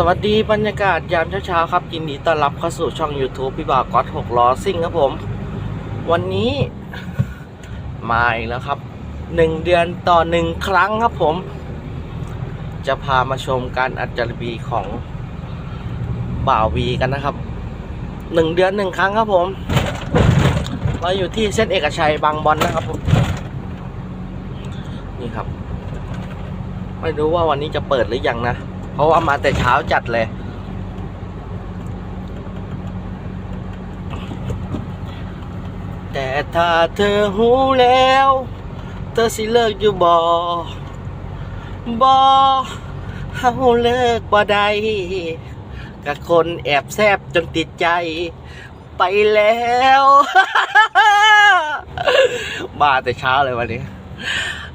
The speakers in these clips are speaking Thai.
สวัสดีบรรยากาศยามเช้าๆครับยินดีต้อนรับเข้าสู่ช่อง YouTube พี่บ่าวก๊อตหกล้อซิ่งครับผม วันนี้มาอีกแล้วครับหนึ่งเดือนต่อหนึ่งครั้งครับผม จะพามาชมการอัจจารบีของบ่าววีกันนะครับหนึ่งเดือนหนึ่งครั้งครับผม เราอยู่ที่เส้นเอกชัยบางบอลนะครับผมนี่ครับ ไม่รู้ว่าวันนี้จะเปิดหรือยังนะ เพราะว่ามาแต่เช้าจัดเลย แต่ถ้าเธอหูแล้ว เธอสิเลิกอยู่บ่บ่เฮาเลิกบ่ได้กับคนแอบแซบจนติดใจไปแล้ว มาแต่เช้าเลยวันนี้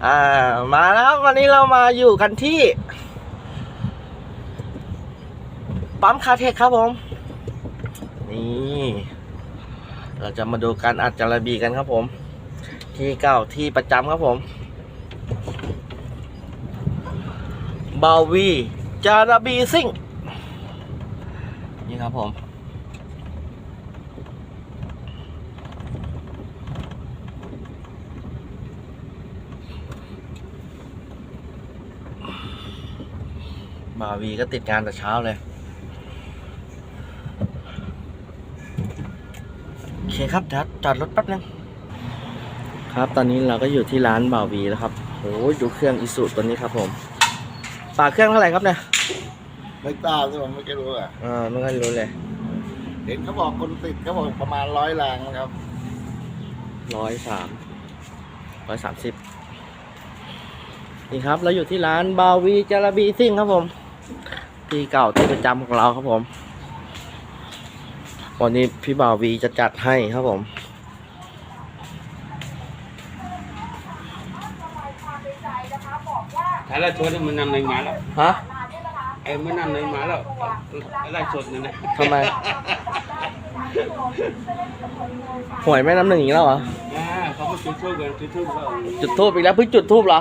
อ่า มาแล้ววันนี้เรามาอยู่กันที่ ปั๊มคาเทคครับผม นี่ เราจะมาดูการอัดจารบีกันครับผม ที่เก่าที่ประจำครับผมบาวีจารบีซิ่งนี่ครับผม บาวีก็ติดงานแต่เช้าเลย โอเคครับจอดจอดรถแป๊บนึงครับ ตอนนี้เราก็อยู่ที่ร้านบาวีแล้วครับโอ้ยดูเครื่องอิสุตัวนี้ครับผมฝากเครื่องเท่าไหร่ครับเนี่ยไม่ทราบที่ผมไม่รู้อะอ่าไม่ค่อยรู้เลย เห็นเขาบอกคนติดเขาบอกประมาณร้อยแรงนะครับร้อยสามร้อยสามสิบนี่ครับ เราอยู่ที่ร้านบาวีจาราบีซิ่งครับผม ที่เก่าที่ประจำของเราครับผม วันนี้พี่บาวีจะจัดให้ครับผมถ่ายไล่สดมันนำในมาแล้ว ฮะ ไอ้มันนำในมาแล้วไล่สดนั่นแหละทำไม หวยแม่น้ำหนึ่งอีกแล้วเหรออ่าเขาก็จุดทูบกันจุดทูบแล้วจุดทูบอีกแล้วเพิ่งจุดทูบเหรอ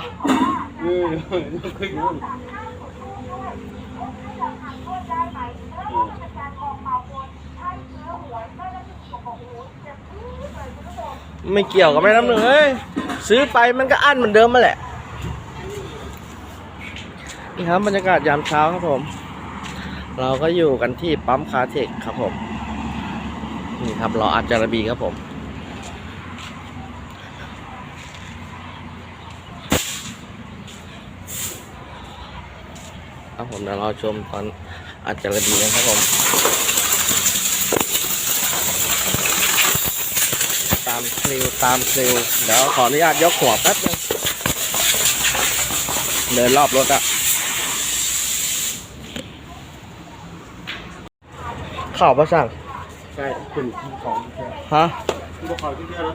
เออคุยอยู่ ไม่เกี่ยวกับแม่น้ำหนึ่งเอ้ยซื้อไปมันก็อั้นเหมือนเดิมมาแหละ นี่ครับบรรยากาศยามเช้าครับผม เราก็อยู่กันที่ปั๊มคาเทคครับผม นี่ครับรออัจจารบีครับผมครับผมเดี๋ยวรอชมตอนอัจจารบีกันครับผมามคลิวตามคลิวเดี๋ยวขออนุญาตยกหัวแป๊บนึงเดินรอบรถอะข่าวประสั่งใช่คุณของแค่ฮะคุณบอกขอที่เดียวแล้ว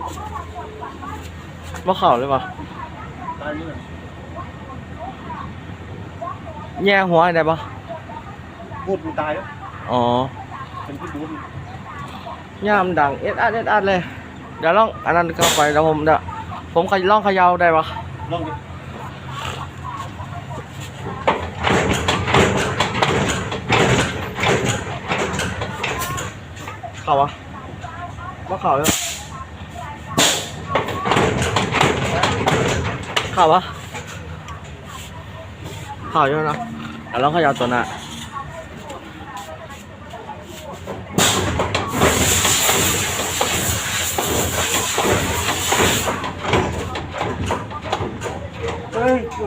ว่าข่าวเลยปะตายนี่แหละแย่หัวได้ปะพูดมันตายแล้วอ๋อเป็นที่ดูย่ามดังเอ็ดอัดเอ็ดอัดเลย เดี๋ยวลองอันนั้นเข้าไปแล้วผมเดี๋ยวผมขยลองเขยาวได้ปะลองดิเข่าวะว่าเข่าเลยเข่าวะเข่าอยู่นะเดี๋ยวลองเขยาวตัวน้า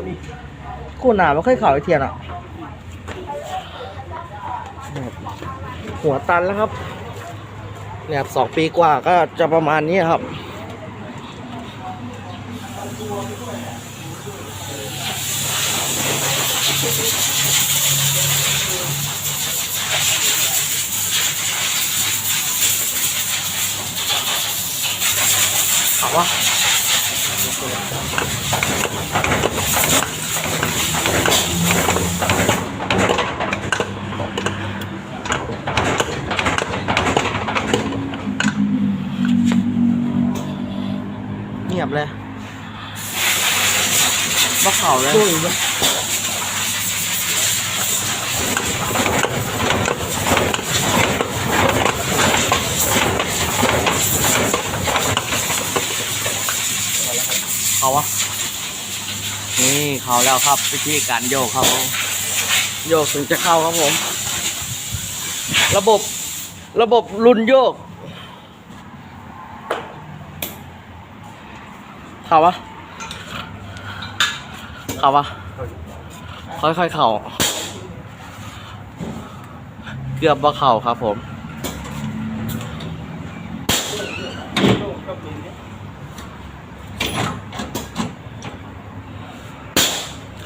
ฮ้ยพูดดิคู่หนาไม่ค่อยเข่าไอเทียนอะ หัวตันแล้วครับ เนี่ยสองปีกว่าก็จะประมาณนี้ครับเอาวะ เงียบเลยบ้าเข่าเลย นี่เข่าแล้วครับวิธีการโยกครับโยกถึงจะเข้าครับผม ระบบระบบรุนโยกเข้าวะเข้าวะค่อยๆเข่าเกือบว่าเข่าครับผม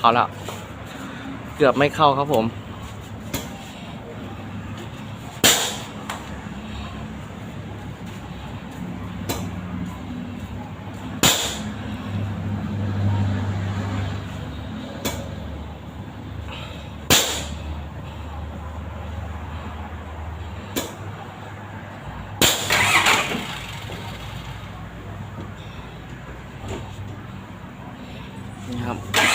เขาแล้ว เกือบไม่เข้าครับผม นี่ครับ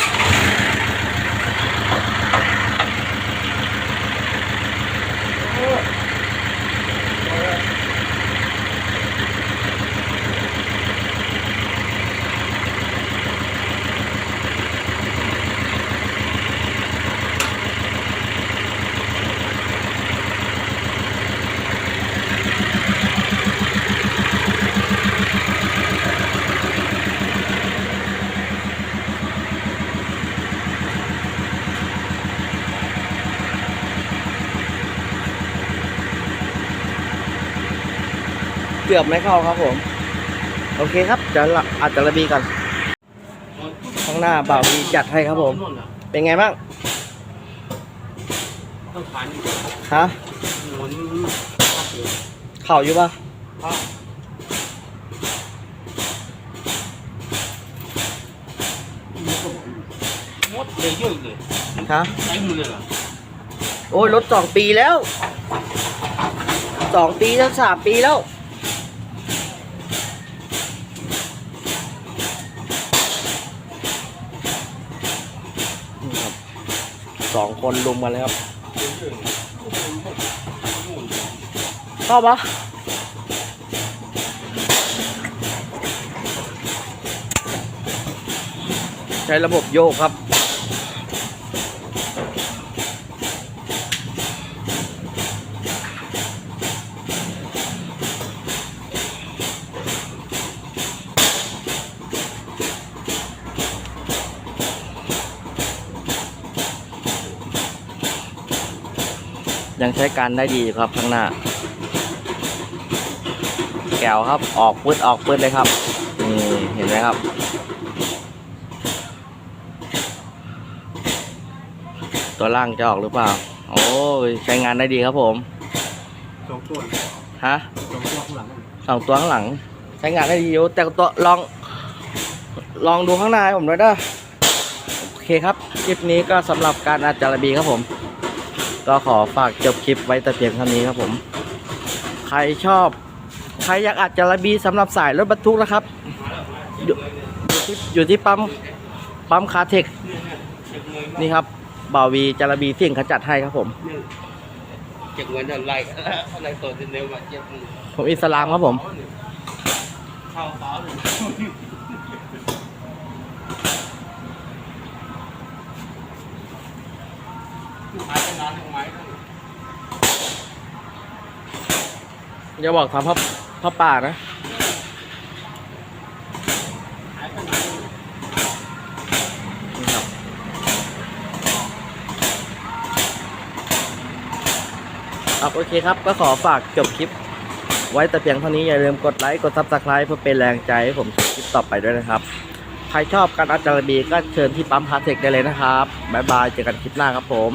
เกือบไม่เข้าครับผม โอเคครับเดี๋ยวเราอัดจระบีก่อนข้างหน้าบ่าววีจัดให้ครับผม เป็นไงบ้างต้องผ่านฮะเข่าอยู่ปะมดเลยเยอะเลยฮะใช้มือเลยเหรอโอ้ยรถสองปีแล้วสองปีแล้วสามปีแล้ว สองคนลุมกันเลยครับ เข้าปะใช้ระบบโยกครับ ยังใช้การได้ดีอยู่ครับข้างหน้า แก้วครับออกปืดออกปืดเลยครับนี่เห็นไหมครับ ตัวล่างจะออกหรือเปล่า โอ้ยใช้งานได้ดีครับผมสองตัวฮะสองตัวข้างหลังสองตัวข้างหลัง ใช้งานได้ดีอยู่แต่ตัวลอง ลองดูข้างหน้าให้ผมด้วยเด้อโอเคครับคลิปนี้ก็สำหรับการอาจารบีครับผม ก็ขอฝากจบคลิปไว้แต่เพียงเท่านี้ครับผม ใครชอบ ใครอยากอัดจารบีสำหรับสายรถบรรทุกนะครับอยู่อยู่ที่อยู่ที่ปั๊มปั๊มคาเทคนี่ครับบ่าวีจารบีเสี่ยงขจัดให้ครับผมเก็บเงินอะไรอะไรตัวเร็วมาเจ็บมือผมอิสลามครับผมเข้าเปล่าเลยหายไปนานทำไม อย่าบอกทำพ่อพ่อป่านะครับโอเคครับ ก็ขอฝากจบคลิป ไว้แต่เพียงเท่านี้อย่าลืมกดไลค์กดซับสไคร b e เพื่อเป็นแรงใจให้ผมทำคลิปต่อไปด้วยนะครับ ใครชอบการอาจารย์บีก็เชิญที่ปั๊มพาเทคได้เลยนะครับ บ๊ายบาย เจอกันคลิปหน้าครับผม